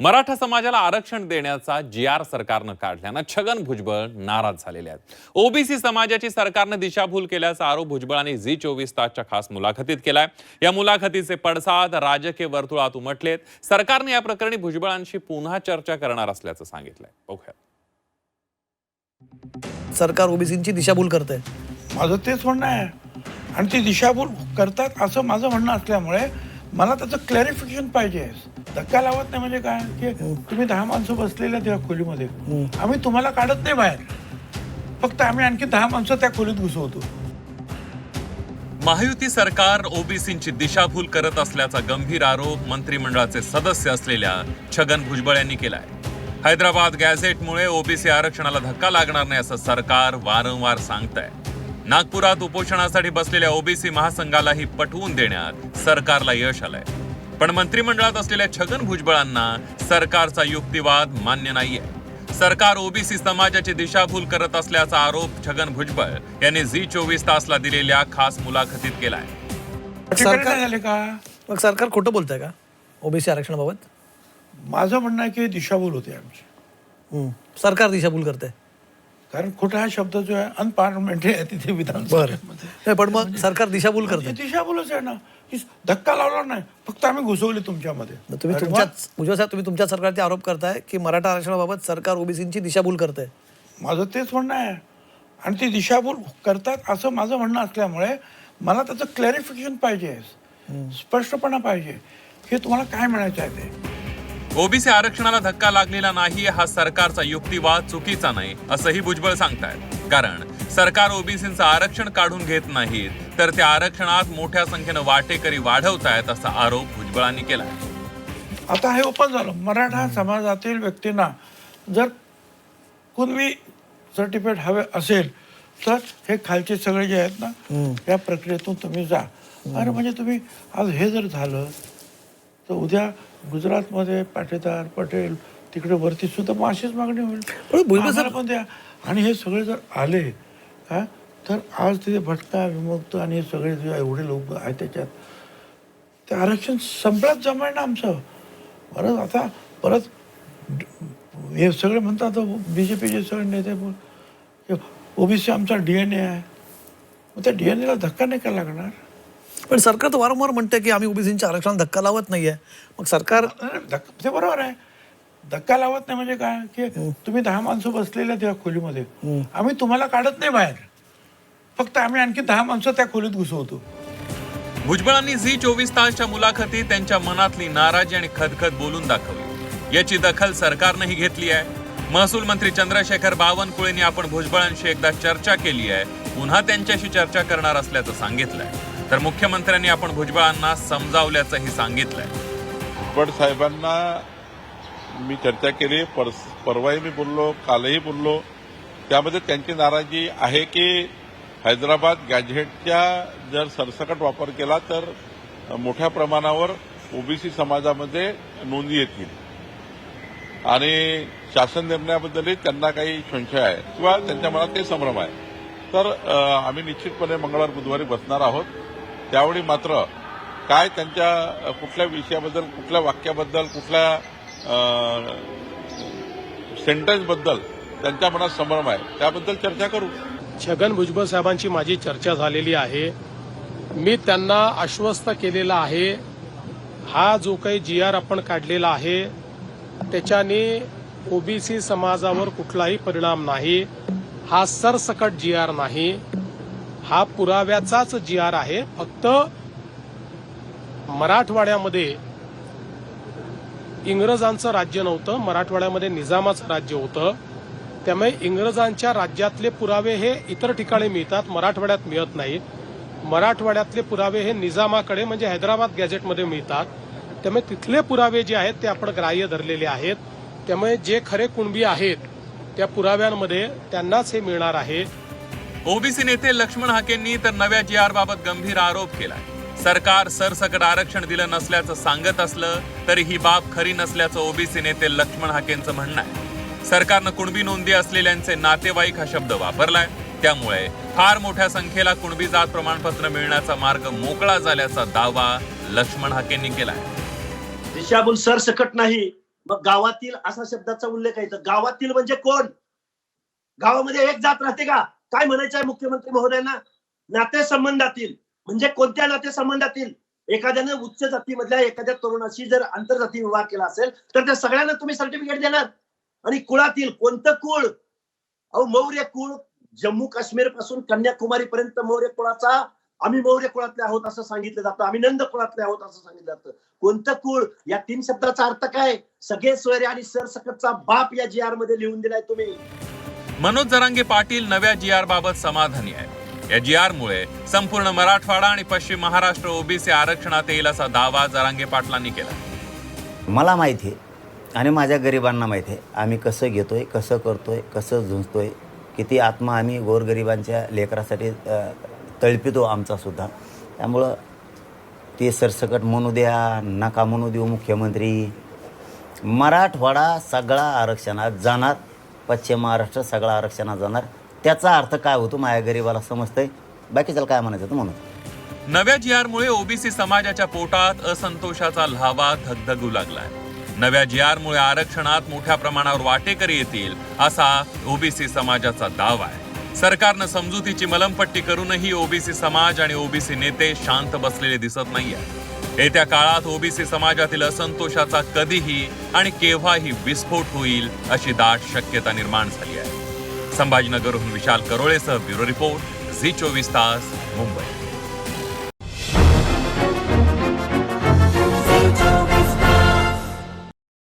मराठा समाजाला आरक्षण देण्याचा जी आर सरकारनं काढल्यानं छगन भुजबळ नाराज झालेले आहेत. ओबीसी समाजाची सरकारनं दिशाभूल केल्याचा आरोप भुजबळांनी झी चोवीस तासच्या खास मुलाखतीत केलाय. या मुलाखतीचे पडसाद राजकीय वर्तुळात उमटलेत. सरकारने या प्रकरणी भुजबळांशी पुन्हा चर्चा करणार असल्याचं सांगितलंय. बघूया. सरकार ओबीसींची दिशाभूल करत आहे माझं तेच म्हणणं आहे. आणि ती दिशाभूल करतात असं माझं म्हणणं असल्यामुळे मला त्याचं क्लॅरिफिकेशन पाहिजे. धक्का लावत नाही म्हणजे काय? की तुम्ही दहा माणसं बसलेले आहेत या खोलीमध्ये आम्ही तुम्हाला काढत नाही बाहेर. फक्त आम्ही आणखी दहा माणसं त्या खोलीत घुसवतो. महायुती सरकार ओबीसींची दिशाभूल करत असल्याचा गंभीर आरोप मंत्रिमंडळाचे सदस्य असलेल्या छगन भुजबळ यांनी केलाय. हैदराबाद गॅझेटमुळे ओबीसी आरक्षणाला धक्का लागणार नाही असं सरकार वारंवार सांगत आहे नागपुरात उपोषणासाठी बसलेल्या ओबीसी महासंघालाही पटवून देण्यात सरकारला यश आलंय. पण मंत्रिमंडळात असलेल्या छगन भुजबळांना सरकारचा युक्तिवाद मान्य नाहीये. सरकार ओबीसी समाजाची दिशाभूल करत असल्याचा आरोप छगन भुजबळ यांनी झी चोवीस तासला दिलेल्या खास मुलाखतीत केलाय. सरकार सरकार झाले का? मग सरकार खोटं बोलत आहे का? ओबीसी आरक्षणाबाबत? माझं म्हणणं आहे की दिशाभूल होते आमची. सरकार दिशाभूल करत आहे कारण खोटा हा शब्द जो आहे अनपार्लमेंटरी आहे तिथे बरं. विधानसभेमध्ये नाही पण मग सरकार दिशाभूल करत. दिशाभूलच आहे ना. धक्का लावला नाही. फक्त आम्ही घुसवले तुमच्यामध्ये. तुम्ही अरे वा. तुमच्याच भुजबळ साहेब तुम्ही तुमच्या सरकारचे आरोप करताय की मराठा आरक्षणाबाबत सरकार ओबीसींची दिशाभूल करत आहे माझं तेच म्हणणं आहे. आणि ती दिशाभूल करतात असं माझं म्हणणं असल्यामुळे मला त्याचं क्लॅरिफिकेशन पाहिजे. स्पष्टपणा पाहिजे. हे तुम्हाला काय म्हणायचं आहे ते? ओबीसी आरक्षणाला धक्का लागलेला नाही हा सरकारचा युक्तिवाद चुकीचा नाही असंही भुजबळ सांगतायत. कारण सरकार ओबीसींचं आरक्षण काढून घेत नाहीत तर त्या आरक्षणात मोठ्या संख्येनं वाटेकरी वाढवतायत असा आरोप भुजबळांनी केलाय. आता हे ओपन झालं. मराठा समाजातील व्यक्तींना जर कुणबी सर्टिफिकेट हवे असेल तर हे खालचे सगळे जे आहेत ना या प्रक्रियेतून तुम्ही जा. अरे म्हणजे तुम्ही आज हे जर झालं तर उद्या गुजरातमध्ये पाटेदार पटेल तिकडे वरती सुद्धा मग अशीच मागणी होईल. पण द्या आणि हे सगळे जर आले हा तर आज तिथे भटका विमुक्त आणि हे सगळे जे एवढे लोक आहेत त्याच्यात ते आरक्षण संपलाच जमाय ना आमचं. परत आता परत हे सगळे म्हणतात बी जे पीचे सगळे नेते ओबीसी आमचा डी एन ए आहे. मग त्या डी एन एला धक्का नाही का लागणार? पण सरकार तर वारंवार म्हणते की आम्ही ओबीसींच्या आरक्षणाला धक्का लावत नाहीये. मग सरकार धक्का ते बरोबर आहे. धक्का लावत नाही म्हणजे काय? की तुम्ही दहा माणसं बसलेले आहेत या खोलीमध्ये. आम्ही तुम्हाला काढत नाही बाहेर. फक्त आम्ही आणखी दहा माणसं त्या खोलीत घुसवतो. भुजबळांनी झी चोवीस तासच्या मुलाखतीत त्यांच्या मनातली नाराजी आणि खदखद बोलून दाखवली. याची दखल सरकारनंही घेतली आहे. महसूल मंत्री चंद्रशेखर बावनकुळेंनी आपण भुजबळांशी एकदा चर्चा केली आहे. पुन्हा त्यांच्याशी चर्चा करणार असल्याचं सांगितलंय. तर मुख्यमंत्र्यांनी आपण भुजबळांना समजावल्याचंही सांगितलंय. भुजबळ साहेबांना मी चर्चा केली पर परवाही मी बोललो कालही बोललो. त्यामध्ये त्यांची नाराजी आहे की हैदराबाद गॅझेटच्या जर सरसकट वापर केला तर मोठ्या प्रमाणावर ओबीसी समाजामध्ये नोंदी येतील. आणि शासन निर्णयाबद्दलही त्यांना काही संशय आहे किंवा त्यांच्या मनात काही संभ्रम आहे. तर आम्ही निश्चितपणे मंगळवार बुधवारी बसणार आहोत. त्यावेळी मात्र काय त्यांच्या कुठल्या विषयाबद्दल कुठल्या वाक्याबद्दल कुठल्या सेंटेन्सबद्दल त्यांच्या मनात संभ्रम आहे त्याबद्दल चर्चा करू. छगन भुजबळ साहेबांची माझी चर्चा झालेली आहे. मी त्यांना आश्वस्त केलेला आहे. हा जो काही जी आर आपण काढलेला आहे त्याच्याने ओबीसी समाजावर कुठलाही परिणाम नाही. हा सरसकट जी आर नाही. हा पुराव्याचाच जी आर आहे. फक्त मराठवाड्यामध्ये इंग्रजांचं राज्य नव्हतं मराठवाड्यामध्ये निजामाचं राज्य होतं. त्यामुळे इंग्रजांच्या राज्यातले पुरावे हे इतर ठिकाणी मिळतात मराठवाड्यात मिळत नाहीत. मराठवाड्यातले पुरावे हे निजामाकडे म्हणजे हैदराबाद गॅझेटमध्ये मिळतात. त्यामुळे तिथले पुरावे जे आहेत ते आपण ग्राह्य धरलेले आहेत. त्यामुळे जे खरे कुणबी आहेत त्या पुराव्यांमध्ये त्यांनाच हे मिळणार आहे. ओबीसी नेते लक्ष्मण हाकेंनी तर नव्या जी आर बाबत गंभीर आरोप केलाय. सरकार सरसकट आरक्षण दिलं नसल्याचं सांगत असलं तरी ही बाब खरी नसल्याचं ओबीसी नेते लक्ष्मण हाकेंचं म्हणणं आहे. सरकारनं कुणबी नोंदी असलेल्यांचे नातेवाईक हा शब्द वापरलाय. त्यामुळे फार मोठ्या संख्येला कुणबी जात प्रमाणपत्र मिळण्याचा मार्ग मोकळा झाल्याचा दावा लक्ष्मण हाकेंनी केलाय. दिशाभूल सरसकट नाही. मग गावातील असा शब्दाचा उल्लेख आहे. गावातील म्हणजे कोण? गावामध्ये एक जात राहते का? काय म्हणायचं आहे मुख्यमंत्री महोदयांना? नातेसंबंधातील म्हणजे कोणत्या नातेसंबंधातील एखाद्याने उच्च जातीमधल्या एखाद्या तरुणाशी जर आंतरजाती विवाह केला असेल तर त्या सगळ्यांना तुम्ही सर्टिफिकेट देणार. आणि कुळातील कोणतं कुळ? अहो मौर्य कुळ जम्मू काश्मीरपासून कन्याकुमारी पर्यंत मौर्य कुळाचा आम्ही मौर्य कुळातले आहोत असं सांगितलं जातं आम्ही नंद कुळातले आहोत असं सांगितलं जातं. कोणतं कुळ? या तीन शब्दाचा अर्थ काय? सगळे सोयरे आणि सरसकटचा बाप या जी आरमध्ये लिहून दिलाय तुम्ही. मनोज जरांगे पाटील नव्या जी आर बाबत समाधानी आहे. या जी आर मुळे संपूर्ण मराठवाडा आणि पश्चिम महाराष्ट्र ओबीसी आरक्षणात येईल असा दावा जरांगे पाटलांनी केला. मला माहिती आहे आणि माझ्या गरिबांना माहिती आहे आम्ही कसं घेतोय कसं करतोय कसं झुंजतोय किती आत्मा आम्ही गोरगरिबांच्या लेकरासाठी तळपितो तळपितो आमचासुद्धा त्यामुळं ते सरसकट म्हणू द्या नका म्हणू देऊ मुख्यमंत्री. मराठवाडा सगळा आरक्षणात जाणार. पश्चिम महाराष्ट्र सगळा आरक्षणात जाणार. त्याचा अर्थ काय होतो? माया गरीबाला समजतंय. बाकीच्याला काय म्हणायचं म्हणून? नव्या जी आरमुळे ओबीसी समाजाच्या पोटात असंतोषाचा लावा धगधगू लागलाय. नव्या जी आरमुळे आरक्षणात मोठ्या प्रमाणावर वाटेकरी येतील असा ओबीसी समाजाचा दावा आहे. सरकारनं समजुतीची मलमपट्टी करूनही ओबीसी समाज आणि ओबीसी नेते शांत बसलेले दिसत नाहीये. येत्या काळात ओबीसी समाजातील असंतोषाचा कधीही आणि केव्हाही विस्फोट होईल अशी दाट शक्यता निर्माण झाली आहे. संभाजीनगरहून विशाल करोळेसह ब्युरो रिपोर्ट झी चोवीस तास मुंबई.